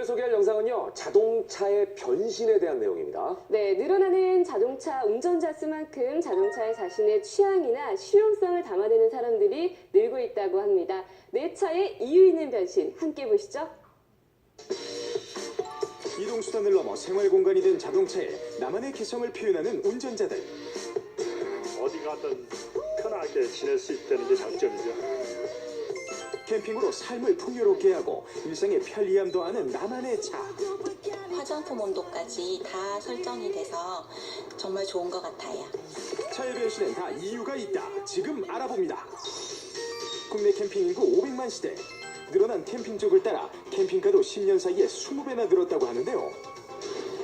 오늘 소개할 영상은요, 자동차의 변신에 대한 내용입니다. 네, 늘어나는 자동차 운전자 수만큼 자동차에 자신의 취향이나 실용성을 담아내는 사람들이 늘고 있다고 합니다. 내 차의 이유 있는 변신 함께 보시죠. 이동 수단을 넘어 생활 공간이 된 자동차에 나만의 개성을 표현하는 운전자들. 어디 가든 편하게 지낼 수 있다는 게 장점이죠. 캠핑으로 삶을 풍요롭게 하고 일상의 편리함 더하는 나만의 차. 화장품 온도까지 다 설정이 돼서 정말 좋은 것 같아요. 차의 변신엔 다 이유가 있다. 지금 알아봅니다. 국내 캠핑 인구 500만 시대. 늘어난 캠핑족을 따라 캠핑가도 10년 사이에 20배나 늘었다고 하는데요.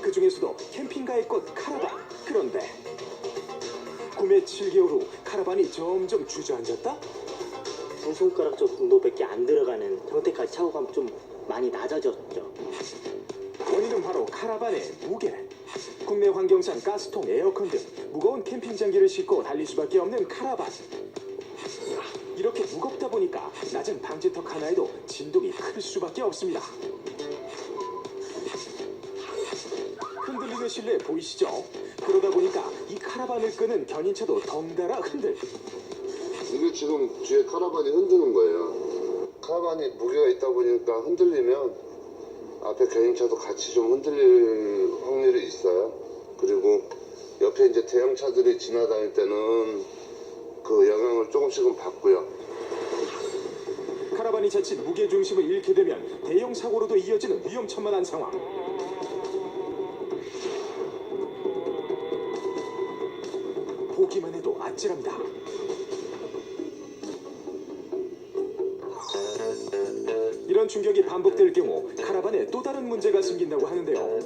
그 중에서도 캠핑가의 꽃 카라반. 그런데 구매 7개월 후 카라반이 점점 주저앉았다? 두 손가락 정도밖에 안 들어가는 형태까지 차고감 좀 많이 낮아졌죠. 원인은 바로 카라반의 무게. 국내 환경상 가스통, 에어컨 등 무거운 캠핑 장기를 싣고 달릴 수밖에 없는 카라반. 이렇게 무겁다 보니까 낮은 방지턱 하나에도 진동이 클 수밖에 없습니다. 흔들리는 실내 보이시죠? 그러다 보니까 이 카라반을 끄는 견인차도 덩달아 흔들. 이게 지금 뒤에 카라반이 흔드는 거예요. 카라반이 무게가 있다 보니까 흔들리면 앞에 견인차도 같이 좀 흔들릴 확률이 있어요. 그리고 옆에 이제 대형차들이 지나다닐 때는 그 영향을 조금씩은 받고요. 카라반이 자칫 무게 중심을 잃게 되면 대형 사고로도 이어지는 위험천만한 상황. 보기만 해도 아찔합니다. 이런 충격이 반복될 경우 카라반에 또 다른 문제가 생긴다고 하는데요.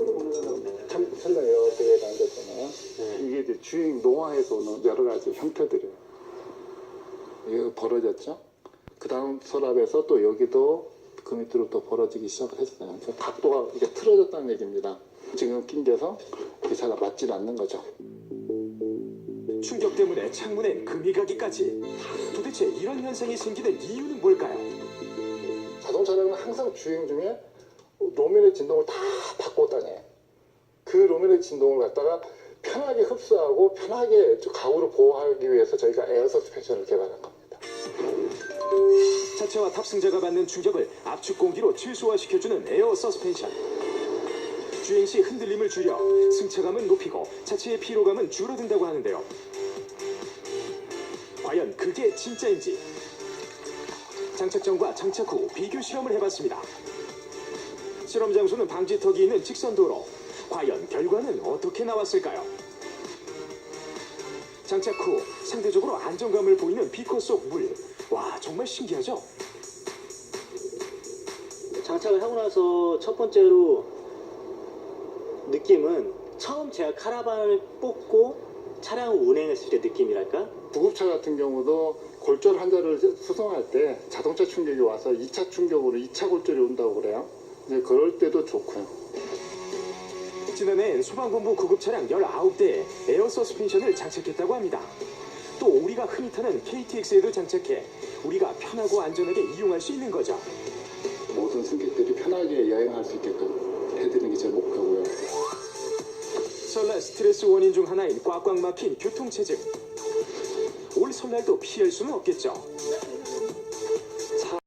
셀러에어 대회 만들잖아요. 이게 이제 주행 노화에서 오는 여러 가지 형태들이에요. 이거 벌어졌죠? 그 다음 서랍에서 또 여기도 그 밑으로 또 벌어지기 시작했어요. 그래서 각도가 이게 틀어졌다는 얘기입니다. 지금 낑겨서 이게 잘 맞질 않는 거죠. 충격 때문에 창문엔 금이 가기까지. 도대체 이런 현상이 생기는 이유는 뭘까요? 항상 주행 중에 로멜의 진동을 다 다녀요. 그 로멜의 진동을 갖다가 편하게 흡수하고 편하게 가구를 보호하기 위해서 저희가 에어 서스펜션을 개발한 겁니다. 차체와 탑승자가 받는 충격을 압축 공기로 최소화시켜주는 에어 서스펜션. 주행 시 흔들림을 줄여 승차감은 높이고 차체의 피로감은 줄어든다고 하는데요. 과연 그게 진짜인지 장착 전과 장착 후 비교 시험을 해봤습니다. 실험 장소는 방지턱이 있는 직선 도로. 과연 결과는 어떻게 나왔을까요? 장착 후 상대적으로 안정감을 보이는 비코 속 물. 와 정말 신기하죠? 장착을 하고 나서 첫 번째로 느낌은 처음 제가 카라반을 뽑고 차량을 운행했을 때 느낌이랄까? 구급차 같은 경우도 골절 환자를 수송할 때 자동차 충격이 와서 2차 충격으로 2차 골절이 온다고 그래요. 이제 그럴 때도 좋고요. 지난해엔 소방본부 구급 차량 19대에 에어 서스펜션을 장착했다고 합니다. 또 우리가 흔히 타는 KTX에도 장착해 우리가 편하고 안전하게 이용할 수 있는 거죠. 모든 승객들이 편하게 여행할 수 있게끔 해드리는 게 제 목표고요. 설날 스트레스 원인 중 하나인 꽉꽉 막힌 교통체증. 올 설날도 피할 수는 없겠죠.